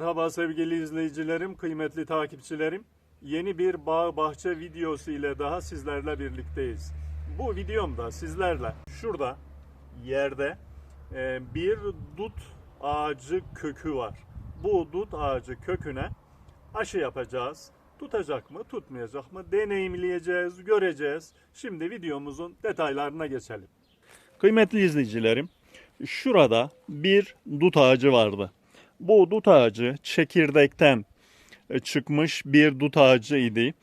Merhaba sevgili izleyicilerim, kıymetli takipçilerim. Yeni bir bağ bahçe videosu ile daha sizlerle birlikteyiz. Bu videomda sizlerle şurada yerde e, bir dut ağacı kökü var. Bu dut ağacı köküne aşı yapacağız. Tutacak mı, tutmayacak mı deneyimleyeceğiz, göreceğiz. Şimdi videomuzun detaylarına geçelim. Kıymetli izleyicilerim, şurada bir dut ağacı vardı. Bu dut ağacı çekirdekten e, çıkmış bir dut ağacı idi.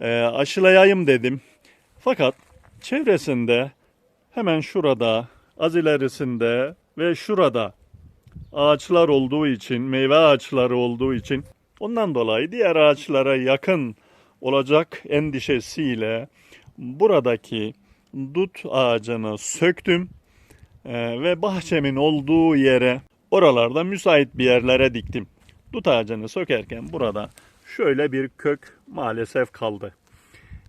E, aşılayayım dedim. Fakat çevresinde hemen şurada, az ilerisinde ve şurada ağaçlar olduğu için, meyve ağaçları olduğu için ondan dolayı diğer ağaçlara yakın olacak endişesiyle buradaki dut ağacını söktüm e, ve bahçemin olduğu yere oralarda müsait bir yerlere diktim. Dut ağacını sökerken burada şöyle bir kök maalesef kaldı.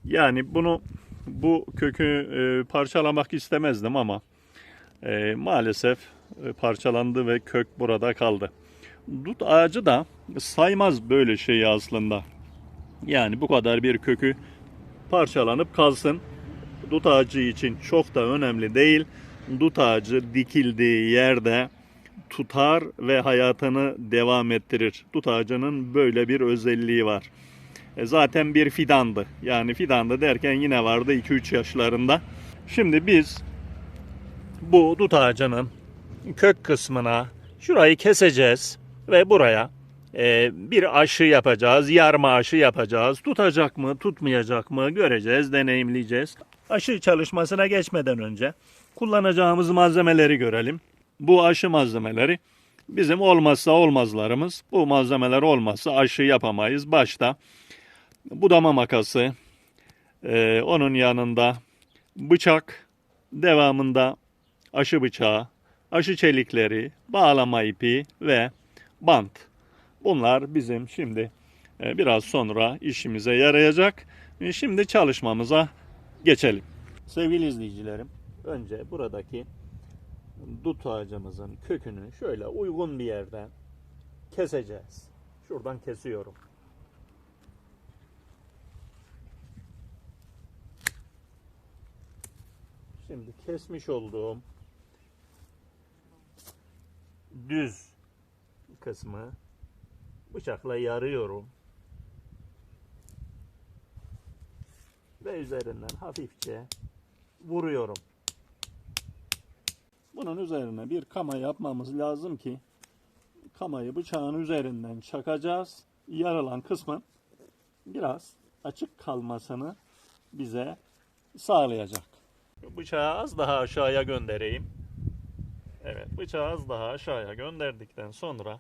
Yani bunu bu kökü e, parçalamak istemezdim ama e, maalesef e, parçalandı ve kök burada kaldı. Dut ağacı da saymaz böyle şeyi aslında. Yani bu kadar bir kökü parçalanıp kalsın. Dut ağacı için çok da önemli değil. Dut ağacı dikildiği yerde tutar ve hayatını devam ettirir. Dut ağacının böyle bir özelliği var. E, zaten bir fidandı. Yani fidandı derken yine vardı 2-3 yaşlarında. Şimdi biz bu dut ağacının kök kısmına şurayı keseceğiz ve buraya e, bir aşı yapacağız, yarma aşı yapacağız. Tutacak mı, tutmayacak mı göreceğiz, deneyimleyeceğiz. Aşı çalışmasına geçmeden önce kullanacağımız malzemeleri görelim. Bu aşı malzemeleri bizim olmazsa olmazlarımız. Bu malzemeler olmazsa aşı yapamayız. Başta budama makası, e, onun yanında bıçak, devamında aşı bıçağı, aşı çelikleri, bağlama ipi ve bant. Bunlar bizim şimdi e, biraz sonra işimize yarayacak. E, Şimdi çalışmamıza geçelim. Sevgili izleyicilerim, önce buradaki dut ağacımızın kökünü şöyle uygun bir yerden keseceğiz. Şuradan kesiyorum. Şimdi kesmiş olduğum düz kısmı bıçakla yarıyorum. Ve üzerinden hafifçe vuruyorum. Bunun üzerine bir kama yapmamız lazım ki kamayı bıçağın üzerinden çakacağız. Yarılan kısmın biraz açık kalmasını bize sağlayacak. Bıçağı az daha aşağıya göndereyim. Evet, bıçağı az daha aşağıya gönderdikten sonra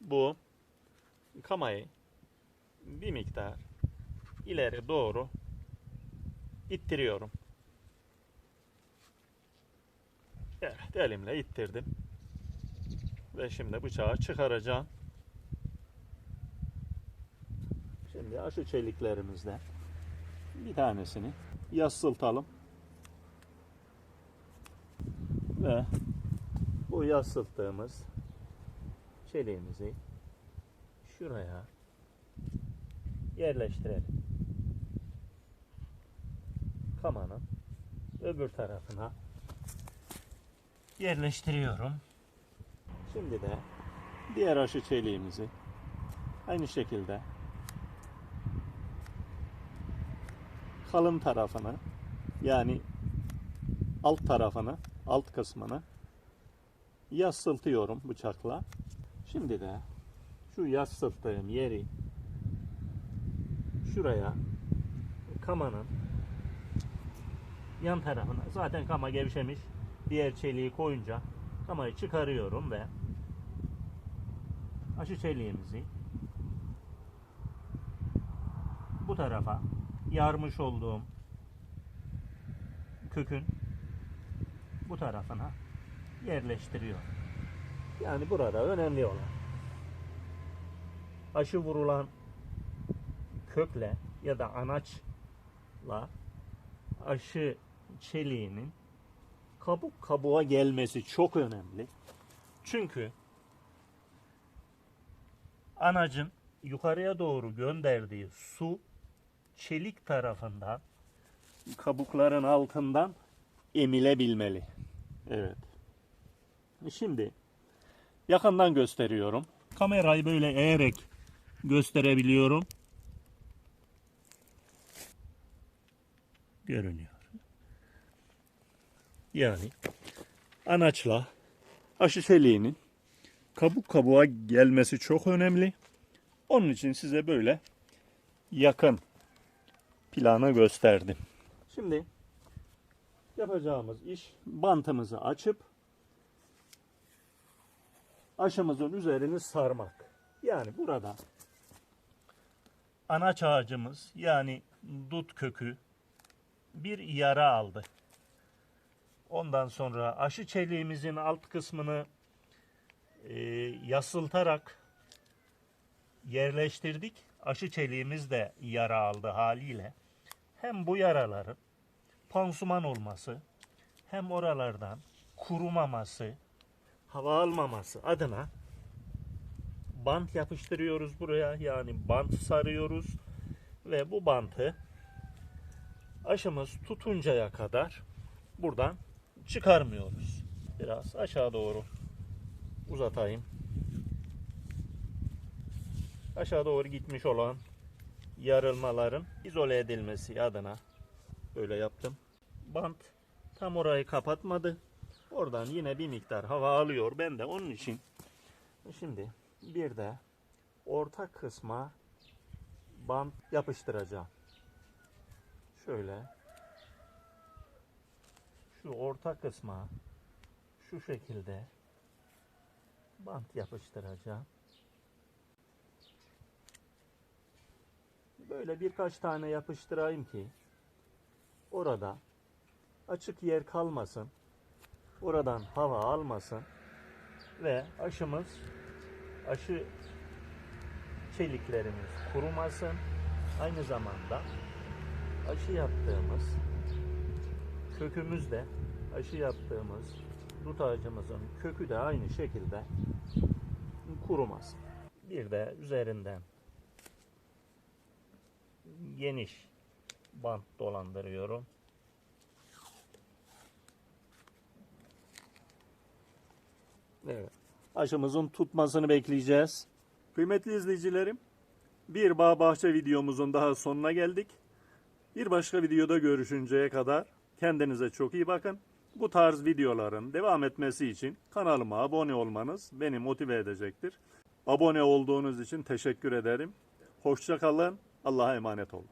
bu kamayı bir miktar ileri doğru ittiriyorum. Evet, elimle ittirdim. Ve şimdi bıçağı çıkaracağım. Şimdi aşı çeliklerimizle bir tanesini yassıltalım. Ve bu yassılttığımız çeliğimizi şuraya yerleştirelim. Kamanın öbür tarafına yerleştiriyorum. Şimdi de diğer aşı çeliğimizi aynı şekilde kalın tarafını yani alt tarafını, alt kısmını yassıltıyorum bıçakla. Şimdi de şu yassılttığım yeri şuraya kamanın yan tarafına zaten kama gevşemiş diğer çeliği koyunca kamayı çıkarıyorum ve aşı çeliğimizi bu tarafa yarmış olduğum kökün bu tarafına yerleştiriyor. Yani burada önemli olan aşı vurulan kökle ya da anaçla aşı çeliğinin kabuk kabuğa gelmesi çok önemli. Çünkü Anacın yukarıya doğru gönderdiği su çelik tarafından kabukların altından emilebilmeli. Evet. Şimdi yakından gösteriyorum. Kamerayı böyle eğerek gösterebiliyorum. Görünüyor. Yani anaçla aşı çeliğinin kabuk kabuğa gelmesi çok önemli. Onun için size böyle yakın planı gösterdim. Şimdi yapacağımız iş bantımızı açıp aşımızın üzerini sarmak. Yani burada anaç ağacımız yani dut kökü bir yara aldı. Ondan sonra aşı çeliğimizin alt kısmını e, yasıltarak yerleştirdik. Aşı çeliğimiz de yara aldı haliyle. Hem bu yaraların pansuman olması hem oralardan kurumaması, hava almaması adına bant yapıştırıyoruz buraya. Yani bant sarıyoruz ve bu bantı aşımız tutuncaya kadar buradan çıkarmıyoruz. Biraz aşağı doğru uzatayım. Aşağı doğru gitmiş olan yarılmaların izole edilmesi adına böyle yaptım. Bant tam orayı kapatmadı. Oradan yine bir miktar hava alıyor. Ben de onun için şimdi bir de orta kısma bant yapıştıracağım. Şöyle şu orta kısma şu şekilde bant yapıştıracağım. Böyle birkaç tane yapıştırayım ki orada açık yer kalmasın. Oradan hava almasın ve aşımız aşı çeliklerimiz kurumasın. Aynı zamanda aşı yaptığımız kökümüz de aşı yaptığımız dut ağacımızın kökü de aynı şekilde kurumasın. Bir de üzerinden geniş bant dolandırıyorum. Evet. Aşımızın tutmasını bekleyeceğiz. Kıymetli izleyicilerim, bir bağ bahçe videomuzun daha sonuna geldik. Bir başka videoda görüşünceye kadar kendinize çok iyi bakın. Bu tarz videoların devam etmesi için kanalıma abone olmanız beni motive edecektir. Abone olduğunuz için teşekkür ederim. Hoşça kalın. Allah'a emanet olun.